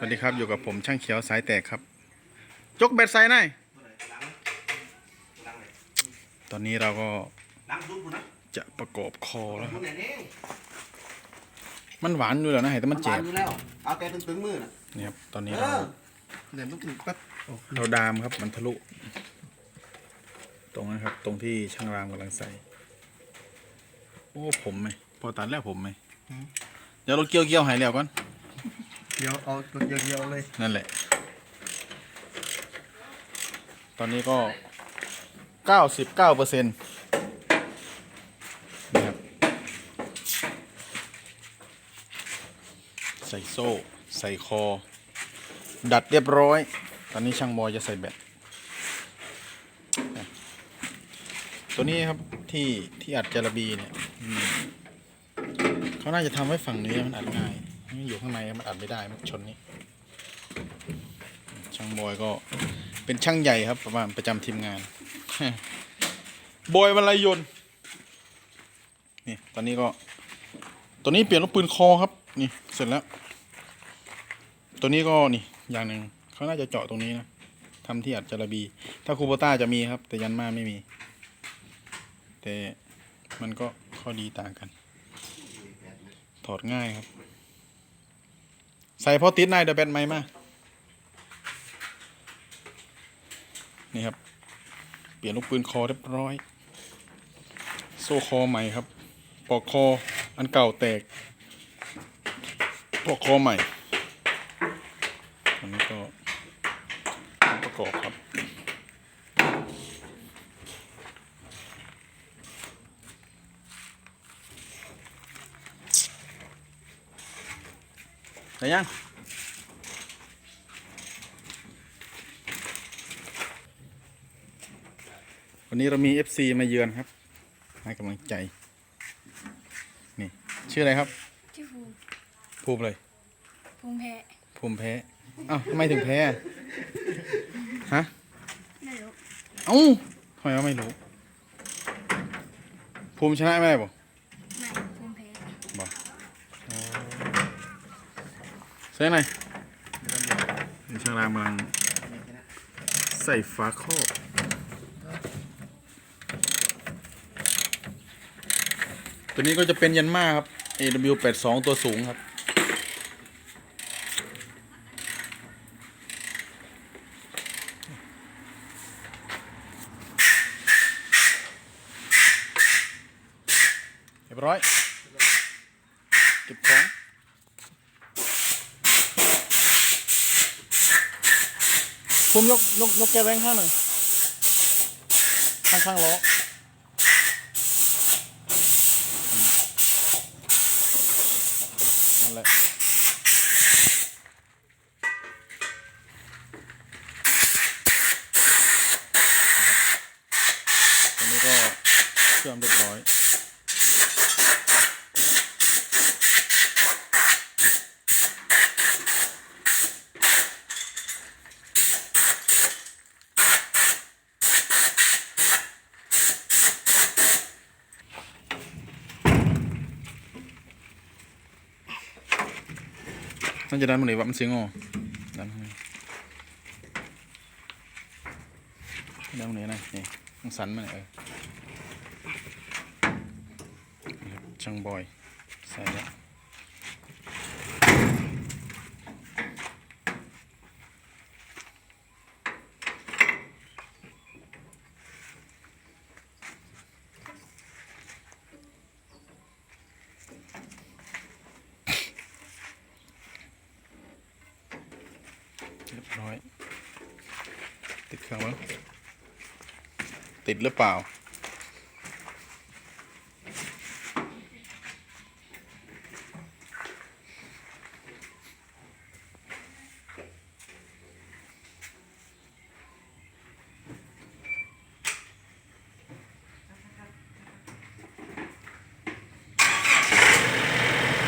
วัสดีครับอยู่กับผมช่างเขียวสายแตกครับ จกเบ็ดใส่หน่อยตอนนี้เราก็ล้างซุปกูนะจะประกอบคอแล้วคมึรับงไหนเด้งมันหวานอยู่แล้วนะเห็นแต่มันเจ็บอยู่แล้วเอาแต่ตึงๆมือน่ะนี่ครับตอนนี้เอเราอเดี๋ยวต้องถึงปั๊บเราดามครับมันทะลุ ตรงนั้นครับ ตรงที่ช่างรามกำลังใส่ โอ้ผมไหมพอตัดแล้วผมไหมเดี๋ยวเราเกี่ยวเกี่ยวๆใหายแล้วก่อน เดี๋ยวเอาตัวเดียวๆเลย นั่นแหละ ตอนนี้ก็เก้าสิบเก้าเปอร์เซ็นต์นี่ครับ ใส่โซ่ ใส่คอ ดัดเรียบร้อย ตอนนี้ช่างบอยจะใส่แบตตัวนี้ครับที่ที่อัดจาระบีเนี่ยเขาน่าจะทำไว้ฝั่งนี้มันอัดง่าย อยู่ข้างในมันอัดไม่ได้มันชนนี้ช่างบอยก็เป็นช่างใหญ่ครับประมาณประจำทีมงาน บอยวรรยนนี่ตอนนี้ก็ ตัวนี้เปลี่ยนลูกปืนคอครับ นี่เสร็จแล้ว ตัวนี้ก็นี่อย่างหนึ่งเขาน่าจะเจาะตรงนี้นะทำที่อัดจระบี ถ้าคูโบต้าจะมีครับ แต่ยันมาไม่มี แต่มันก็ข้อดีต่างกัน ถอดง่ายครับ ใส่พอติดนายเดอะแบนไหมมา นี่ครับ เปลี่ยนลูกปืนคอเรียบร้อย โซ่คอใหม่ครับ ปอกคออันเก่าแตกปอกคอใหม่ อันนี้ก็ประกอบครับ ได้ยังวันนี้เรามี FC มาเยือนครับ ให้กำลังใจ นี่ ชื่ออะไรครับที่ภูมิภูมิเลย ภูมิแพ้ภูมิแพ้อ้าวทำไมถึงแพ้อะฮะไม่รู้เอ้าทำไมว่าไม่รู้ ภูมิชนะไม่ได้บ่ไม่ภูมิแพ้ บ่ ใส่ไหนอยนี่ช่างรามกำลังใส่ฝาครอบตัวนี้ก็จะเป็นยันมาครับ AW82 ตัวสูงครับ เรียบร้อย เก็บของ ภูมิยกยกยกแกแรงข้างหน่อยข้างข้างๆล้อนั่นแหละตรงนี้ก็เชื่อมเรียบร้อย น่าจะดันมันหรือว่ามันเสียงอดันข้างในดันมันไหนนะนี่ต้องสันมันเลยช่างบอย ใส่แล้ว ร้อย ติดเครื่องแล้วติดหรือเปล่า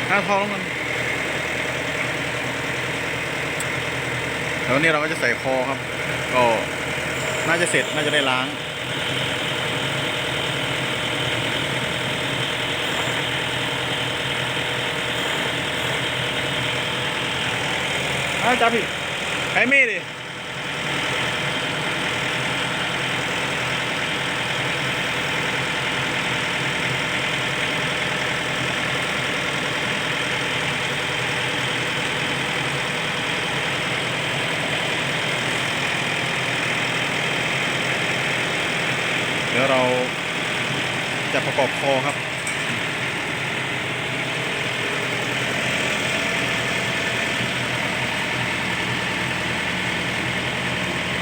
ห้าทองมัน แล้วนี่เราก็จะใส่คอครับ ก็น่าจะเสร็จน่าจะได้ล้างเอาจับพี่ไอ้มีดิเดี๋ยวเรา จะประกอบคอครับ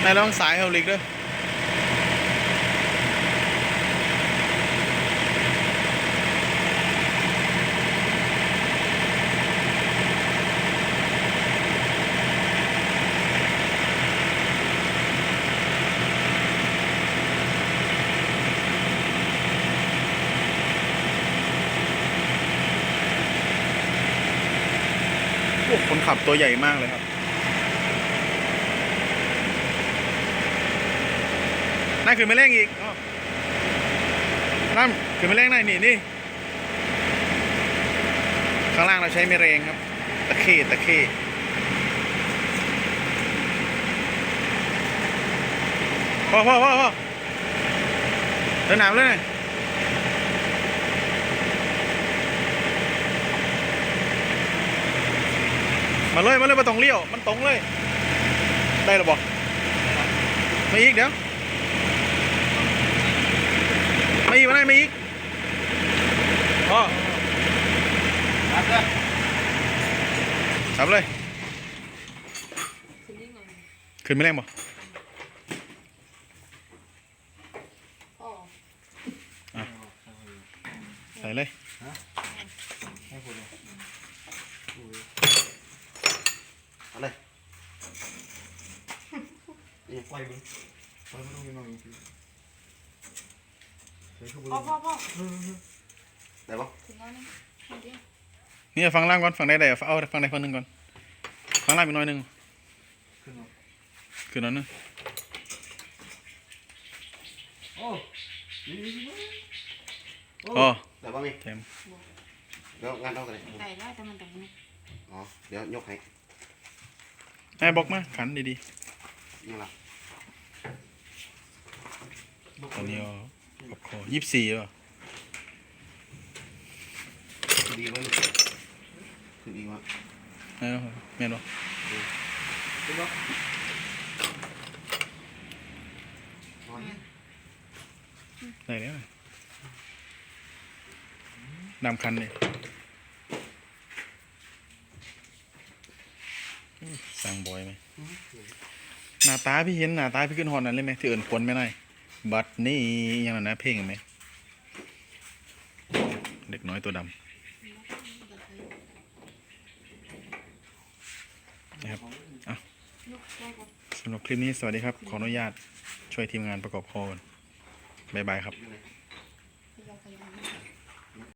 นายลองสายเฮลิกด้วย คนขับตัวใหญ่มากเลยครับ นั่นขึ้นไม่เร่งอีกนั่นขึ้นไม่เร่งหน่อยนี่นี่ ข้างล่างเราใช้ไม่เร่งครับ ตะเข้ตะเข้พ่อพ่อพ่อพ่อเดินหนามเลย มาเลยมาเลยมาตรงเลี้ยว มันตรงเลย ได้หรอบอกไม่อีกเดี๋ยวไม่อีกมาได้ไม่อีกอ๋อรับเลยสับเลย ขึ้นไม่แรงบ่อ๋อใส่เลยให้ผมเลยเอาเลยนี่ ปล่อยมึงปล่อยมึงต้องมีน้องจริงๆใส่เข้าไปพ่อพ่อพ่อได้ปะถึงแล้วนี่มาดินี่ฟังล่างก่อนฟังได้ได้เอาฟังได้ฟังหนึ่งก่อนฟังล่างอีกหน้อยหนึ่งขึ้นมาคือนั้นนึงโอ้ยโอ้อ๋อได้ปะมีเต็มเดี๋ยวงานเท่ากันเลยไก่ได้แต่มันแต่งนี่อ๋อ เดี๋ยวยกให้ไอ้บอกมาขันดีนี่ล่ะๆ ตอนนี้ก็ขอบคอยี่สิบสี่ป่ะคือดีมั้ยคือดีมั้ยเออแม่นบ่ขึ้นปะอ๋อได้แล้วดำคันเลยสั่งบอยไหมหน้าตาพี่เห็นหน้าตาพี่ขึ้นหอนนั้นเลยไหมที่เอิญคนไม่ได้ บัตรนี่ยังนั้นะเพลงไหมเด็กน้อยตัวดำนะครับสำหรับคลิปนี้สวัสดีครับ ขออนุญาตช่วยทีมงานประกอบคอก่อนบ๊ายบายครับ